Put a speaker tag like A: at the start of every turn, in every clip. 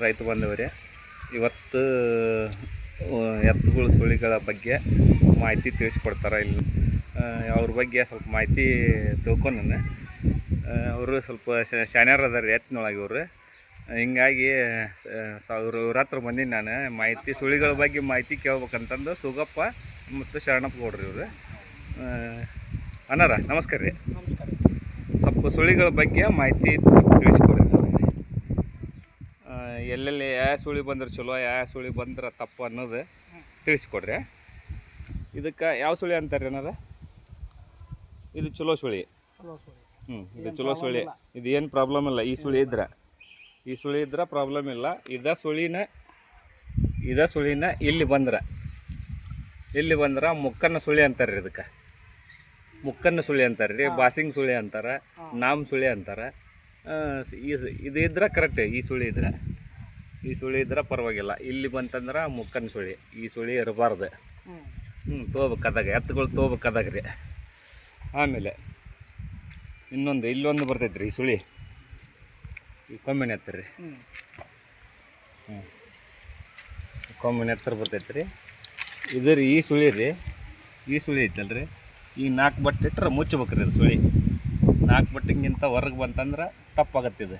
A: ರೈತ ಬಂದವರೇ ಇವತ್ತು ಎತ್ತುಗಳು ಸುಳಿಗಳ ಬಗ್ಗೆ ಮಾಹಿತಿ ತಿಳಿಸ್ಕೊಡ್ತಾರೆ ಇಲ್ಲಿ. ಅವ್ರ ಬಗ್ಗೆ ಸ್ವಲ್ಪ ಮಾಹಿತಿ ತಿಳ್ಕೊಂಡನ. ಅವರು ಸ್ವಲ್ಪ ಶ- ಶಾಣ್ಯರು ಅದಾರ ಎತ್ತಿನೊಳಗೆ ಇವರು. ಹಿಂಗಾಗಿ ಸಾವಿರ ಇವ್ರ ಹತ್ರ ಬಂದೀನಿ ನಾನು. ಮಾಹಿತಿ ಸುಳಿಗಳ ಬಗ್ಗೆ ಮಾಹಿತಿ ಕೇಳ್ಬೇಕಂತಂದು ಸುಗಪ್ಪ ಮತ್ತು ಶರಣಪ್ಪ ಗೌಡ್ರಿ ಇವರು ಅನ್ನಾರ ನಮಸ್ಕಾರ ರೀ.
B: ನಮಸ್ಕಾರ.
A: ಸ್ವಲ್ಪ ಸುಳಿಗಳ ಬಗ್ಗೆ ಮಾಹಿತಿ ಸ್ವಲ್ಪ ತಿಳಿಸ್ಕೊಡ್ರಿ ಎಲ್ಲೆಲ್ಲಿ ಯಾವ ಸುಳಿ ಬಂದ್ರೆ ಚಲೋ ಯಾವ ಸುಳಿ ಬಂದ್ರೆ ತಪ್ಪು ಅನ್ನೋದು ತಿಳಿಸ್ಕೊಡ್ರಿ. ಇದಕ್ಕೆ ಯಾವ ಸುಳಿ ಅಂತಾರೆ ಏನಾರ ಇದು ಚಲೋ ಸುಳಿ. ಹ್ಞೂ ಇದು ಚಲೋ ಸುಳಿ. ಇದು ಏನು ಪ್ರಾಬ್ಲಮ್ ಇಲ್ಲ ಈ ಸುಳಿ ಇದ್ರೆ. ಈ ಸುಳಿ ಇದ್ರೆ ಪ್ರಾಬ್ಲಮ್ ಇಲ್ಲ. ಇದ ಸುಳಿನ ಇದ ಸುಳಿನ ಇಲ್ಲಿ ಬಂದ್ರೆ. ಇಲ್ಲಿ ಬಂದ್ರೆ ಮುಕ್ಕನ್ನ ಸುಳಿ ಅಂತಾರೆ ರೀ ಇದಕ್ಕೆ. ಮುಕ್ಕನ್ನ ಸುಳಿ ಅಂತಾರೆ ರೀ ಬಾಸಿಂಗ್ ಸುಳಿ ಅಂತಾರೆ ನಾಮ್ ಸುಳಿ ಅಂತಾರೆ. ಇದು ಇದ್ರೆ ಕರೆಕ್ಟ್ ಈ ಸುಳಿ ಇದ್ರೆ. ಈ ಸುಳಿ ಇದ್ರೆ ಪರವಾಗಿಲ್ಲ. ಇಲ್ಲಿ ಬಂತಂದ್ರೆ ಮುಕ್ಕನ ಸುಳಿ. ಈ ಸುಳಿ ಇರಬಾರ್ದು.
B: ಹ್ಞೂ
A: ತೊಗೋಬೇಕಾದಾಗ ಎತ್ತುಗಳು ತೊಗೋಬೇಕಾದಾಗ ರೀ. ಆಮೇಲೆ ಇನ್ನೊಂದು ಇಲ್ಲೊಂದು ಬರ್ತೈತೆ ರೀ ಈ ಸುಳಿ. ಈ ಕೊಮ್ಮಿನ ಎತ್ತರ ರೀ.
B: ಹ್ಞೂ
A: ಕೊಮ್ಮಿನ ಎತ್ತರ ಬರ್ತೈತೆ ರೀ ಇದು ರೀ ಈ ಸುಳಿ ರೀ. ಈ ಸುಳಿ ಐತಲ್ಲ ರೀ ಈ ನಾಲ್ಕು ಬಟ್ಟೆ ಇಟ್ರೆ ಮುಚ್ಚಬೇಕು ರೀ ಅದು ಸುಳಿ. ನಾಲ್ಕು ಬಟ್ಟೆಗಿಂತ ಹೊರಗೆ ಬಂತಂದ್ರೆ ತಪ್ಪಾಗತ್ತಿದೆ ಇದು.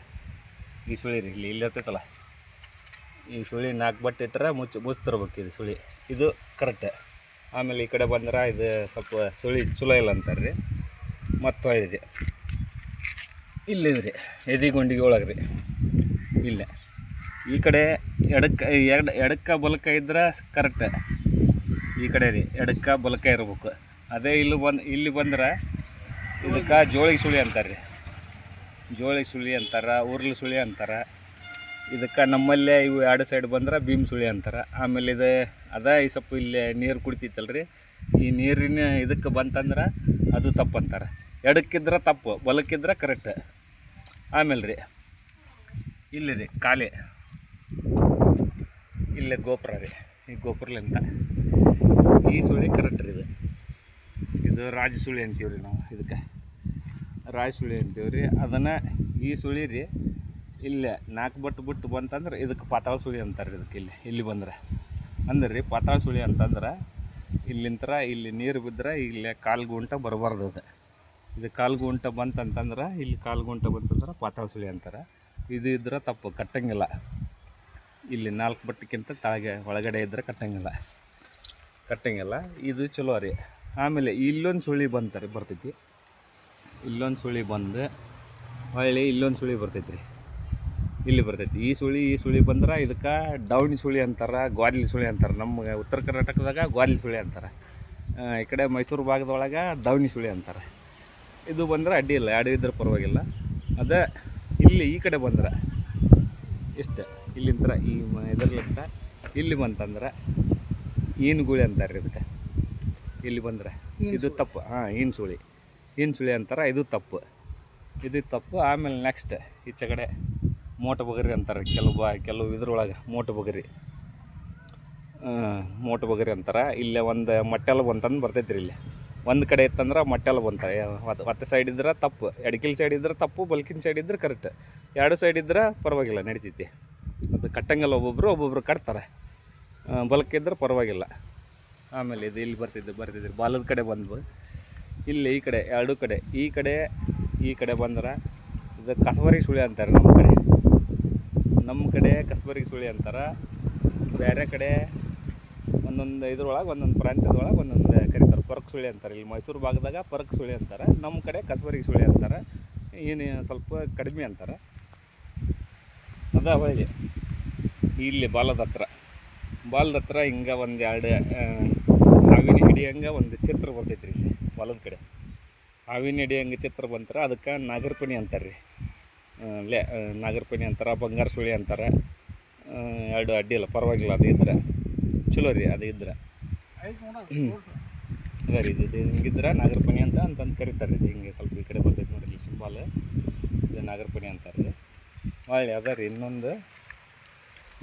A: ಈ ಸುಳಿ ರೀ ಇಲ್ಲಿ ಇಲ್ಲಿ ಇರ್ತೈತಲ್ಲ. ಈ ಸುಳಿ ನಾಲ್ಕು ಬಟ್ಟೆ ಇಟ್ಟರೆ ಮುಚ್ಚಿ ಮುಚ್ತಿರ್ಬೇಕು ಇದು ಸುಳಿ. ಇದು ಕರೆಕ್ಟ್ ಆಮೇಲೆ ಈ ಕಡೆ ಬಂದ್ರೆ ಇದು ಸ್ವಲ್ಪ ಸುಳಿ ಚಲೋ ಇಲ್ಲ ಅಂತಾರೆ ರೀ ಮತ್ತು ಇದೆ ಇಲ್ಲಿದ್ರಿ ರೀ ಎದಿಗುಂಡಿಗೆ ಒಳಗೆ ರೀ ಇಲ್ಲ. ಈ ಕಡೆ ಎಡಕ್ಕೆ, ಎಡ್, ಎಡಕ್ಕ ಬಲಕ ಇದ್ರೆ ಕರೆಕ್ಟ್ ಈ ಕಡೆ ರೀ, ಎಡಕ್ಕ ಬಲಕ ಇರ್ಬೇಕು. ಅದೇ ಇಲ್ಲಿ ಬಂದು, ಇಲ್ಲಿ ಬಂದ್ರೆ ಇದಕ್ಕೆ ಜೋಳಿಗೆ ಸುಳಿ ಅಂತಾರೆ ರೀ ಜೋಳಿಗೆ ಸುಳಿ ಅಂತಾರೆ, ಉರ್ಲು ಸುಳಿ ಅಂತಾರೆ. ಇದಕ್ಕೆ ನಮ್ಮಲ್ಲೇ ಇವು ಎರಡು ಸೈಡ್ ಬಂದ್ರೆ ಭೀಮ್ ಸುಳಿ ಅಂತಾರೆ. ಆಮೇಲೆ ಇದು ಅದ ಈ ಸ್ವಲ್ಪ ಇಲ್ಲಿ ನೀರು ಕುಡಿತೈತಲ್ಲ ರೀ ಈ ನೀರಿನ ಇದಕ್ಕೆ ಬಂತಂದ್ರೆ ಅದು ತಪ್ಪು ಅಂತಾರೆ. ಎಡಕ್ಕಿದ್ರೆ ತಪ್ಪು, ಬಲಕ್ಕಿದ್ರೆ ಕರೆಕ್ಟ್ ಆಮೇಲೆ ರೀ ಇಲ್ಲಿ ರೀ ಕಾಲೆ ಇಲ್ಲೇ ಗೋಪುರ ರೀ, ಈ ಗೋಪುರಲಿಂತ ಈ ಸುಳಿ ಕರೆಕ್ಟ್ ರೀ ಇದು. ಇದು ರಾಜ ಸುಳಿ ಅಂತೀವಿ ರೀ ನಾವು ಇದಕ್ಕೆ. ರಾಜ ಸುಳಿ ಅಂತೀವಿ ರೀ ಅದನ್ನು ಈ ಸುಳಿ ರೀ ಇಲ್ಲೇ ನಾಲ್ಕು ಬಟ್ಟು ಬಿಟ್ಟು ಬಂತಂದ್ರೆ ಇದಕ್ಕೆ ಪಾತಾಳ ಸುಳಿ ಅಂತಾರೆ ರೀ ಇದಕ್ಕೆ ಇಲ್ಲಿ ಇಲ್ಲಿ ಬಂದ್ರೆ. ಅಂದ್ರೆ ರೀ ಪಾತಾಳ ಸುಳಿ ಅಂತಂದ್ರೆ ಇಲ್ಲಿಂತರ ಇಲ್ಲಿ ನೀರು ಬಿದ್ದರೆ ಇಲ್ಲೇ ಕಾಲು ಗುಂಟ ಬರಬಾರ್ದು ಅದು. ಇದು ಕಾಲು ಗುಂಟ ಬಂತಂತಂದ್ರೆ ಇಲ್ಲಿ ಕಾಲು ಗುಂಟ ಬಂತಂದ್ರೆ ಪಾತಾಳ ಸುಳಿ ಅಂತಾರೆ. ಇದು ಇದ್ರೆ ತಪ್ಪು, ಕಟ್ಟಂಗಿಲ್ಲ. ಇಲ್ಲಿ ನಾಲ್ಕು ಬಟ್ಟಕ್ಕಿಂತ ಕೆಳಗೆ ಒಳಗಡೆ ಇದ್ದರೆ ಕಟ್ಟಂಗಿಲ್ಲ. ಕಟ್ಟಂಗಿಲ್ಲ, ಇದು ಚಲೋ ರೀ. ಆಮೇಲೆ ಇಲ್ಲೊಂದು ಸುಳಿ ಬಂತಾರೆ, ಬರ್ತೈತಿ. ಇಲ್ಲೊಂದು ಸುಳಿ ಬಂದು ಹೊಳ್ಳಿ ಇಲ್ಲೊಂದು ಸುಳಿ ಬರ್ತೈತಿ ರೀ ಇಲ್ಲಿ ಬರ್ತೈತಿ. ಈ ಸುಳಿ ಈ ಸುಳಿ ಬಂದ್ರೆ ಇದಕ್ಕೆ ಡೌನಿ ಸುಳಿ ಅಂತಾರೆ ಗ್ವಾದ್ಲಿ ಸುಳಿ ಅಂತಾರೆ. ನಮ್ಮ ಉತ್ತರ ಕರ್ನಾಟಕದಾಗ ಗ್ವಾದ್ಲಿ ಸುಳಿ ಅಂತಾರೆ. ಈ ಕಡೆ ಮೈಸೂರು ಭಾಗದೊಳಗೆ ದೌನಿ ಸುಳಿ ಅಂತಾರೆ. ಇದು ಬಂದ್ರೆ ಅಡ್ಡಿ ಇಲ್ಲ ಅಡ್ಡಿ ಇದ್ರೆ ಪರವಾಗಿಲ್ಲ. ಅದೇ ಇಲ್ಲಿ ಈ ಕಡೆ ಬಂದ್ರೆ ಇಷ್ಟ. ಇಲ್ಲಿಂದ ಈ ಮ- ಇದರ್ಲಿಂದ ಇಲ್ಲಿ ಬಂತಂದ್ರೆ ಈನು ಗುಳಿ ಅಂತಾರೆ ರೀ ಇದಕ್ಕೆ. ಇಲ್ಲಿ ಬಂದ್ರೆ ಇದು ತಪ್ಪು. ಹಾಂ ಈನ್ ಸುಳಿ. ಈನ್ ಸುಳಿ ಅಂತಾರೆ ಇದು ತಪ್ಪು. ಇದು ತಪ್ಪು ಆಮೇಲೆ ನೆಕ್ಸ್ಟ್ ಈಚೆ ಕಡೆ ಮೋಟ ಬಗರಿ ಅಂತಾರೆ. ಕೆಲವು ಬಾ, ಕೆಲವು ಇದ್ರೊಳಗೆ ಮೋಟ ಬಗರಿ. ಮೋಟ ಬಗರಿ ಅಂತಾರೆ. ಇಲ್ಲೇ ಒಂದು ಮಟ್ಟೆಲ್ಲ ಬಂತಂದು ಬರ್ತೈತೆ ರೀ ಇಲ್ಲಿ. ಒಂದು ಕಡೆ ಇತ್ತಂದ್ರೆ ಮಟ್ಟೆಲ್ಲ ಬಂತಾರೆ ಮತ್ತೆ ಸೈಡ್ ಇದ್ರೆ ತಪ್ಪು. ಎಡಕಿಲ್ ಸೈಡ್ ಇದ್ರೆ ತಪ್ಪು, ಬಲ್ಕಿನ ಸೈಡ್ ಇದ್ರೆ ಕರೆಕ್ಟ್ ಎರಡು ಸೈಡ್ ಇದ್ರೆ ಪರವಾಗಿಲ್ಲ, ನಡಿತೈತಿ. ಅದು ಕಟ್ಟಂಗಲ್ಲ ಒಬ್ಬೊಬ್ರು ಒಬ್ಬೊಬ್ರು ಕಟ್ತಾರೆ. ಬಲ್ಕಿದ್ರೆ ಪರವಾಗಿಲ್ಲ. ಆಮೇಲೆ ಇದು ಇಲ್ಲಿ ಬರ್ತಿದ್ದು ಬರ್ತಿದ್ರು ಬಾಲದ ಕಡೆ ಬಂದು ಇಲ್ಲಿ ಈ ಕಡೆ, ಎರಡು ಕಡೆ. ಈ ಕಡೆ ಈ ಕಡೆ ಬಂದ್ರೆ ಇದು ಕಸವರಿ ಸುಳಿ ಅಂತಾರೆ ನಮ್ಮ ಕಡೆ. ನಮ್ಮ ಕಡೆ ಕಸಬರಿ ಸುಳಿ ಅಂತಾರೆ. ಬೇರೆ ಕಡೆ ಒಂದೊಂದು ಇದ್ರೊಳಗೆ, ಒಂದೊಂದು ಪ್ರಾಂತ್ಯದೊಳಗೆ, ಒಂದೊಂದು ಕರೀತಾರೆ. ಪರಕ್ ಸುಳಿ ಅಂತಾರೆ. ಇಲ್ಲಿ ಮೈಸೂರು ಭಾಗದಾಗ ಪರಕ್ ಸುಳಿ ಅಂತಾರೆ. ನಮ್ಮ ಕಡೆ ಕಸಬರಿ ಸುಳಿ ಅಂತಾರೆ. ಏನು ಸ್ವಲ್ಪ ಕಡಿಮೆ ಅಂತಾರೆ. ಅದ ಹೊಳ್ಳಿ. ಇಲ್ಲಿ ಬಾಲದ ಹತ್ರ ಬಾಲದ ಹತ್ರ ಹಿಂಗೆ ಒಂದು ಎರಡು ಹಾವಿನ ಹಿಡಿಯಂಗೆ ಒಂದು ಚಿತ್ರ ಬರ್ತೈತೆ ರೀ ಬಾಲದ ಕಡೆ. ಹಾವಿನ ಹಿಡಿಯಂಗೆ ಚಿತ್ರ ಬಂತಾರೆ. ಅದಕ್ಕೆ ನಾಗರಪಣಿ ಅಂತಾರೆ ರೀ ಲೇ ನಾಗರಪಣಿ ಅಂತಾರೆ, ಬಂಗಾರ ಸುಳಿ ಅಂತಾರೆ. ಎರಡು ಅಡ್ಡಿ ಇಲ್ಲ, ಪರವಾಗಿಲ್ಲ, ಅದು ಇದ್ರೆ. ಚಲೋ ರೀ, ಅದು ಇದ್ರೆ. ಅದೇ ರೀ, ಇದು ಹಿಂಗಿದ್ರೆ ನಾಗರಪಣಿ ಅಂತ ಅಂತಂದು ಕರೀತಾರೆ ಇದು ಹಿಂಗೆ ಸ್ವಲ್ಪ ಈ ಕಡೆ ಬರ್ತೈತೆ ನೋಡಿ ಇಲ್ಲಿ ಸಿಂಬಾಲ್. ಇದು ನಾಗರಪಣಿ ಅಂತಾರೆ ರೀ. ಒಳ್ಳೆ ಅದ ರೀ, ಇನ್ನೊಂದು.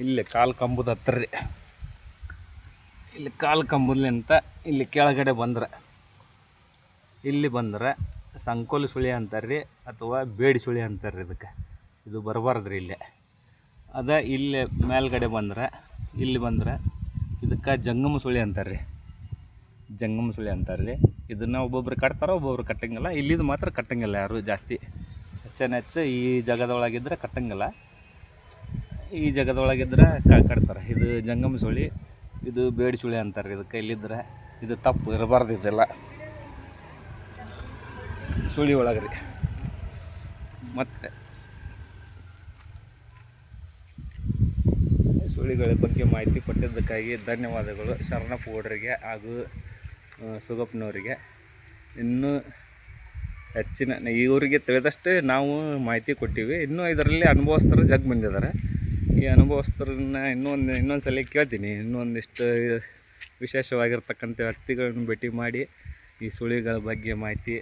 A: ಇಲ್ಲಿ ಕಾಲು ಕಂಬದ ಹತ್ರ ರೀ. ಇಲ್ಲಿ ಕಾಲು ಕಂಬದ್ಲಿಂತ ಇಲ್ಲಿ ಕೆಳಗಡೆ ಬಂದ್ರೆ. ಇಲ್ಲಿ ಬಂದ್ರೆ ಸಂಕೋಲಿ ಸುಳಿ ಅಂತಾರೆ ರೀ ಅಥವಾ ಬೇಡಿ ಸುಳಿ ಅಂತಾರೆ ರೀ ಇದಕ್ಕೆ. ಇದು ಬರಬಾರ್ದು ರೀ ಇಲ್ಲೇ. ಅದ ಇಲ್ಲಿ ಮೇಲ್ಗಡೆ ಬಂದ್ರೆ, ಇಲ್ಲಿ ಬಂದ್ರೆ ಇದಕ್ಕೆ ಜಂಗಮ ಸುಳಿ ಅಂತಾರೆ ರೀ ಜಂಗಮ ಸುಳಿ ಅಂತಾರೆ ರೀ ಇದನ್ನು ಒಬ್ಬೊಬ್ರು ಕಟ್ತಾರೆ ಒಬ್ಬೊಬ್ರು ಕಟ್ಟಂಗಿಲ್ಲ. ಇಲ್ಲಿದು ಮಾತ್ರ ಕಟ್ಟಂಗಿಲ್ಲ ಯಾರು ಜಾಸ್ತಿ. ಹೆಚ್ಚನ ಹೆಚ್ಚು ಈ ಜಾಗದೊಳಗಿದ್ರೆ ಕಟ್ಟಂಗಿಲ್ಲ. ಈ ಜಾಗದೊಳಗಿದ್ರೆ ಕಟ್ತಾರೆ. ಇದು ಜಂಗಮ ಸುಳಿ, ಇದು ಬೇಡಿ ಸುಳಿ ಅಂತಾರೆ ಇದಕ್ಕೆ. ಇಲ್ಲಿದ್ರೆ ಇದು ತಪ್ಪು ಇರಬಾರ್ದು ಇದೆಲ್ಲ ಸುಳಿ ಒಳಗೆ ರೀ ಮತ್ತು ಸುಳಿಗಳ ಬಗ್ಗೆ ಮಾಹಿತಿ ಕೊಟ್ಟಿದ್ದಕ್ಕಾಗಿ ಧನ್ಯವಾದಗಳು. ಶರಣಪ್ಪ ಗೌಡರಿಗೆ ಹಾಗೂ ಸುಗಪ್ಪನವರಿಗೆ ಇನ್ನೂ ಹೆಚ್ಚಿನ ಇವರಿಗೆ ತಿಳಿದಷ್ಟೇ ನಾವು ಮಾಹಿತಿ ಕೊಟ್ಟಿವಿ. ಇನ್ನೂ ಇದರಲ್ಲಿ ಅನುಭವಸ್ಥರು ಜಗ್ ಬಂದಿದ್ದಾರೆ. ಈ ಅನುಭವಸ್ಥರನ್ನ ಇನ್ನೊಂದು ಇನ್ನೊಂದು ಸಲ ಕೇಳ್ತೀನಿ. ಇನ್ನೊಂದಿಷ್ಟು ವಿಶೇಷವಾಗಿರ್ತಕ್ಕಂಥ ವ್ಯಕ್ತಿಗಳನ್ನು ಭೇಟಿ ಮಾಡಿ ಈ ಸುಳಿಗಳ ಬಗ್ಗೆ ಮಾಹಿತಿ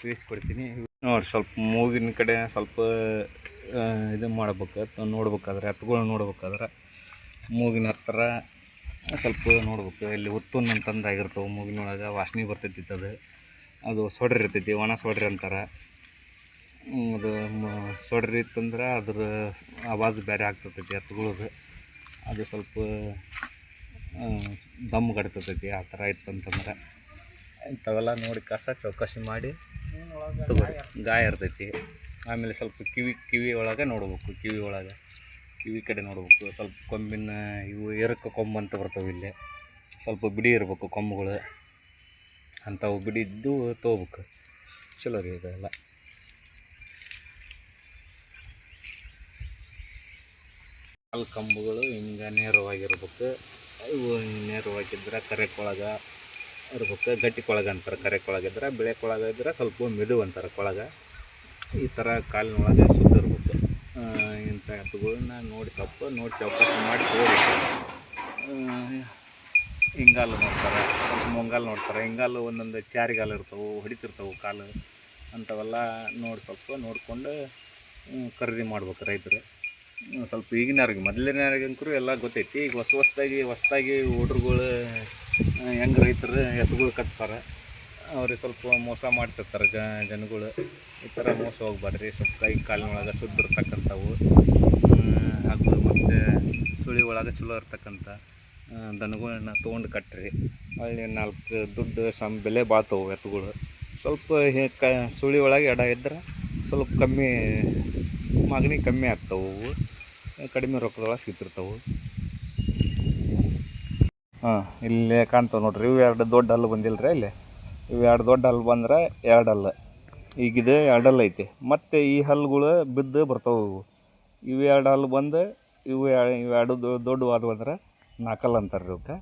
A: ತಿಳಿಸ್ಕೊಡ್ತೀನಿ. ನೋಡಿ, ಸ್ವಲ್ಪ ಮೂಗಿನ ಕಡೆ ಸ್ವಲ್ಪ ಇದು ಮಾಡ್ಬೇಕು. ನೋಡ್ಬೇಕಾದ್ರೆ ಎತ್ತುಗಳು ನೋಡ್ಬೇಕಾದ್ರೆ ಮೂಗಿನ ಹತ್ರ ಸ್ವಲ್ಪ ನೋಡ್ಬೇಕು. ಇಲ್ಲಿ ಉತ್ತುನ್ ಅಂತಂದು ಆಗಿರ್ತಾವೆ ಮೂಗಿನೊಳಗೆ. ವಾಸನೆ ಬರ್ತೈತಿ ಅದು. ಅದು ಸೊಡ್ರಿ ಇರ್ತೈತಿ, ಒಣ ಸೊಡ್ರಿ ಅಂತಾರೆ. ಅದು ಸೊಡ್ರಿ ಇತ್ತಂದ್ರೆ ಅದ್ರ ಆವಾಜ್ ಬೇರೆ ಆಗ್ತಿರ್ತೈತಿ ಎತ್ತುಗಳದು ಅದು ಸ್ವಲ್ಪ ದಮ್ ಗಡ್ತೈತಿ ಆ ಥರ ಇತ್ತಂತಂದ್ರೆ. ಇಂಥವೆಲ್ಲ ನೋಡಿ ಕಸ ಚೌಕಾಸಿ ಮಾಡಿ ತಗೊಳ್ಳಿ ಗಾಯ ಇರ್ತೈತಿ. ಆಮೇಲೆ ಸ್ವಲ್ಪ ಕಿವಿ ಕಿವಿ ಒಳಗೆ ನೋಡ್ಬೇಕು, ಕಿವಿ ಒಳಗೆ. ಕಿವಿ ಕಡೆ ನೋಡ್ಬೇಕು, ಸ್ವಲ್ಪ ಕೊಂಬಿನ ಇವು ಎರಕ ಕೊಂಬಂತ ಅಂತ ಬರ್ತಾವೆ ಇಲ್ಲಿ. ಸ್ವಲ್ಪ ಬಿಡಿ ಇರ್ಬೇಕು ಕೊಂಬುಗಳು. ಅಂಥವು ಬಿಡಿ ಇದ್ದು ತೊಗೋಬೇಕು. ಚಲೋ ರೀ ಇದೆಲ್ಲ. ಕಂಬಗಳು ಹಿಂಗೆ ನೇರವಾಗಿರ್ಬೇಕು. ಇವು ನೇರವಾಗಿದ್ರೆ ಕರೆಕ್ಕೊಳಗೆ ಇರ್ಬೇಕು ಗಟ್ಟಿ ಕೊಳಗ ಅಂತಾರೆ ಕರೆ ಕೊಳಗಿದ್ರೆ ಬಿಳೆ ಕೊಳಗ ಇದ್ರೆ ಸ್ವಲ್ಪ ಮೆದು ಅಂತಾರೆ ಕೊಳಗ. ಈ ಥರ ಕಾಲಿನೊಳಗೆ ಆ, ಇಂಥ ಎತ್ತುಗಳನ್ನ ನೋಡಿ ತಪ್ಪು ನೋಡಿ ಚೌಕಾಸಿ ಮಾಡಿ ತಗೋಬೇಕು. ಇಂಗಾಲು ನೋಡ್ತಾರೆ ಸ್ವಲ್ಪ ಮುಂಗಾಲು ನೋಡ್ತಾರೆ. ಹಿಂಗಾಲು ಒಂದೊಂದು ಚಾರಿಗಾಲು ಇರ್ತವೆ ಹೊಡಿತಿರ್ತವೆ ಕಾಲು. ಅಂಥವೆಲ್ಲ ನೋಡಿ ಸ್ವಲ್ಪ ನೋಡಿಕೊಂಡು ಖರೀದಿ ಮಾಡ್ಬೇಕು ರೈತರು. ಸ್ವಲ್ಪ ಈಗಿನವ್ರಿಗೆ ಮೊದಲಿನವ್ರಿಗಂಕರು ಎಲ್ಲ ಗೊತ್ತೈತಿ. ಈಗ ಹೊಸ ಹೊಸ್ದಾಗಿ ಹೊಸ್ದಾಗಿ ಹುಡ್ರುಗಳು ಹೆಂಗೆ ರೈತರು ಎತ್ತುಗಳು ಕಟ್ತಾರೆ, ಅವ್ರಿಗೆ ಸ್ವಲ್ಪ ಮೋಸ ಮಾಡ್ತಿರ್ತಾರೆ ಜನಗಳು. ಈ ಥರ ಮೋಸ ಹೋಗ್ಬಾರ್ರಿ ಸ್ವಲ್ಪ ಕೈ ಕಾಲಿನೊಳಗೆ ಶುದ್ಧ ಇರ್ತಕ್ಕಂಥವು. ಹಾಗೂ ಮತ್ತು ಸುಳಿ ಒಳಗೆ ಚಲೋ ಇರ್ತಕ್ಕಂಥ ದನಗಳನ್ನ ತೊಗೊಂಡು ಕಟ್ಟ್ರಿ ಅಲ್ಲಿ ನಾಲ್ಕು ದುಡ್ಡು ಸಮ ಬೆಲೆ ಬಾಳ್ತವು ಎತ್ತುಗಳು. ಸ್ವಲ್ಪ ಕ, ಸುಳಿ ಒಳಗೆ ಎಡ ಇದ್ರೆ ಸ್ವಲ್ಪ ಕಮ್ಮಿ, ಮಾಗಣಿ ಕಮ್ಮಿ ಆಗ್ತವೆ. ಕಡಿಮೆ ರೊಕ್ಕದೊಳಗೆ ಸಿಗ್ತಿರ್ತಾವೆ. ಹಾಂ, ಇಲ್ಲೇ ಕಾಣ್ತಾವೆ ನೋಡಿರಿ. ಇವು ಎರಡು ದೊಡ್ಡ ಹಲ್ಲು ಬಂದಿಲ್ಲ ರೀ ಇಲ್ಲಿ ಇವು ಎರಡು ದೊಡ್ಡ ಹಲ್ಲು ಬಂದ್ರೆ ಎರಡು ಹಲ್ಲು. ಈಗಿದು ಎರಡು ಹಲ್ಲು ಐತಿ. ಮತ್ತು ಈ ಹಲ್ಲುಗಳು ಬಿದ್ದು ಬರ್ತವೆ ಇವು. ಇವು ಎರಡು ಹಲ್ಲು ಬಂದು ಇವು ಇವು ಎರಡು ದೊ- ದೊಡ್ಡವಾದವು ಅಂದ್ರೆ ನಾಲ್ಕಲ್ಲು ಅಂತಾರೆ ಇವಕ್ಕೆ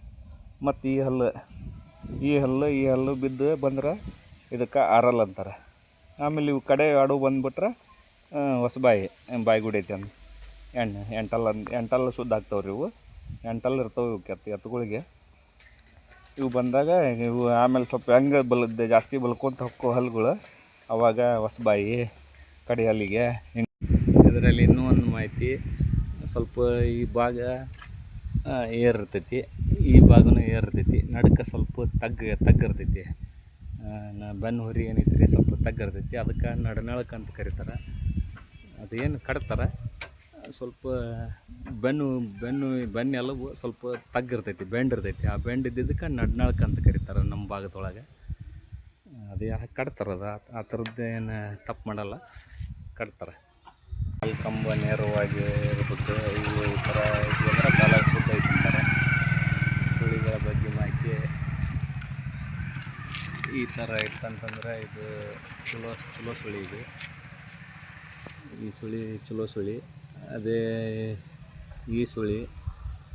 A: ಮತ್ತು ಈ ಹಲ್ಲು ಈ ಹಲ್ಲು ಈ ಹಲ್ಲು ಬಿದ್ದು ಬಂದ್ರೆ ಇದಕ್ಕೆ ಆರಲ್ ಅಂತಾರೆ. ಆಮೇಲೆ ಇವು ಕಡೆ ಎರಡು ಬಂದುಬಿಟ್ರೆ ಹೊಸಬಾಯಿ, ಬಾಯಿಗುಡಿ ಐತಿ ಅಂದ್. ಎಣ್ಣೆ ಎಂಟಲ್ಲ ಎಂಟಲ್ಲ ಶುದ್ಧ ಆಗ್ತಾವೆ ರೀ ಇವು. ಎಂಟಲ್ಲ ಇರ್ತವೆ ಇವು ಕೆತ್ತ ಎತ್ತುಗಳಿಗೆ ಇವು ಬಂದಾಗ ಇವು ಆಮೇಲೆ ಸ್ವಲ್ಪ ಹೆಂಗೆ ಬಲದ್ದೆ ಜಾಸ್ತಿ ಬಲ್ಕೊಂತ ಹೊಕ್ಕೋ ಹಲ್ಗಳು, ಅವಾಗ ಹೊಸಬಾಯಿ ಕಡೆ ಹಲ್ಲಿಗೆ ಹಿಂಗೆ ಇದರಲ್ಲಿ ಇನ್ನೂ ಒಂದು ಮಾಹಿತಿ, ಸ್ವಲ್ಪ ಈ ಭಾಗ ಏರಿರ್ತೈತಿ. ಈ ಭಾಗನೂ ಏರ್ ಇರ್ತೈತಿ ನಡುಕ ಸ್ವಲ್ಪ ತಗ್ಗ ತಗ್ಗಿರ್ತೈತಿ ಬೆನ್ನು ಹುರಿ ಏನೈತಿ ರೀ ಸ್ವಲ್ಪ ತಗ್ಗಿರ್ತೈತಿ ಅದಕ್ಕೆ ನಡನಳಕ ಅಂತ ಕರೀತಾರೆ. ಅದೇನು ಕಟ್ತಾರೆ. ಸ್ವಲ್ಪ ಬೆನ್ನು ಬೆನ್ನು ಬೆನ್ನೆಲ್ಲವೂ ಸ್ವಲ್ಪ ತಗ್ಗಿರ್ತೈತಿ ಬೆಂಡ್ ಇರ್ತೈತಿ ಆ ಬೆಂಡ್ ಇದ್ದಿದ್ದಕ್ಕೆ ನಡ್ನಾಳ್ಕ ಅಂತ ಕರೀತಾರೆ ನಮ್ಮ ಭಾಗದೊಳಗೆ. ಅದು ಯಾಕೆ ಕಟ್ತಾರೆ ಅದು. ಆ- ಥರದ್ದೇನು ಥರದ್ದು ತಪ್ಪು ಮಾಡಲ್ಲ. ಕಟ್ತಾರೆ. ಅಲ್ಲಿ ಕಂಬ ನೇರವಾಗಿ ಇರ್ಬೇಕು ಇವು ಈ ಥರ ಅಂದ್ರೆ ಕಾಲ ಶುದ್ಧ ಸುಳಿಗಳ ಬಗ್ಗೆ ಮಾಹಿತಿ ಈ ಥರ ಇತ್ತಂತಂದ್ರೆ ಇದು ಚಲೋ ಚಲೋ ಸುಳಿ ಇದು. ಈ ಸುಳಿ ಚಲೋ ಸುಳಿ. ಅದೇ ಈ ಸುಳಿ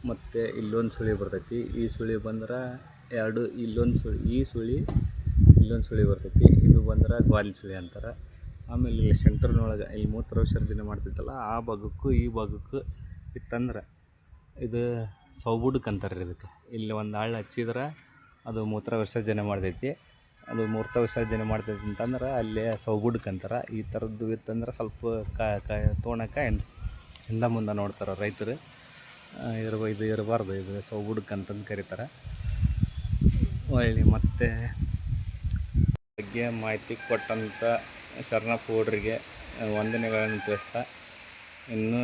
A: ಮತ್ತು ಇಲ್ಲೊಂದು ಸುಳಿ ಬರ್ತೈತಿ. ಈ ಸುಳಿ ಬಂದ್ರೆ ಎರಡು, ಇಲ್ಲೊಂದು ಸುಳಿ, ಈ ಸುಳಿ, ಇಲ್ಲೊಂದು ಸುಳಿ ಬರ್ತೈತಿ. ಇದು ಬಂದ್ರೆ ಗ್ವಾಲಿ ಸುಳಿ ಅಂತಾರೆ. ಆಮೇಲೆ ಇಲ್ಲಿ ಸೆಂಟ್ರ್ನೊಳಗೆ ಇಲ್ಲಿ ಮೂತ್ರ ವಿಸರ್ಜನೆ ಮಾಡ್ತಿತ್ತಲ್ಲ, ಆ ಭಾಗಕ್ಕೂ ಈ ಭಾಗಕ್ಕೂ ಇತ್ತಂದ್ರೆ ಇದು ಸೌಬುಡಕ್ಕೆ ಅಂತಾರೆ ಇದಕ್ಕೆ. ಇಲ್ಲಿ ಒಂದು ಹಳ್ಳ ಹಚ್ಚಿದ್ರೆ ಅದು ಮೂತ್ರ ವಿಸರ್ಜನೆ ಮಾಡ್ತೈತಿ. ಅದು ಮೂರ್ತ ವಿಸರ್ಜನೆ ಮಾಡ್ತೈತಿ ಅಂತಂದ್ರೆ ಅಲ್ಲಿ ಸೌಬುಡಕ್ಕೆ ಅಂತಾರೆ. ಈ ಥರದ್ದು ಇತ್ತಂದ್ರೆ ಸ್ವಲ್ಪ ಕ ಕ ತೊಗೊಳಕ್ಕೆ ಹಿಂದೆ ಮುಂದೆ ನೋಡ್ತಾರೆ ರೈತರು. ಇರ್ಬ ಇದು ಇರಬಾರ್ದು, ಇದು ಸೌಬುಡ್ಕ ಅಂತಂದು ಕರೀತಾರೆ. ಒಳ್ಳೆ ಮತ್ತೆ ಬಗ್ಗೆ ಮಾಹಿತಿ ಕೊಟ್ಟಂಥ ಶರಣ ಪೌಡ್ರಿಗೆ ವಂದನೆಗಳನ್ನು ತಿಳಿಸ್ತಾ ಇನ್ನೂ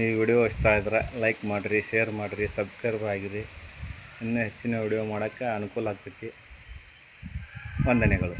A: ಈ ವಿಡಿಯೋ ಇಷ್ಟ ಆದ್ರೆ ಲೈಕ್ ಮಾಡಿರಿ, ಶೇರ್ ಮಾಡಿರಿ, ಸಬ್ಸ್ಕ್ರೈಬ್ ಆಗಿರಿ. ಇನ್ನೂ ಹೆಚ್ಚಿನ ವಿಡಿಯೋ ಮಾಡೋಕ್ಕೆ ಅನುಕೂಲ ಆಗ್ತೈತಿ. ವಂದನೆಗಳು.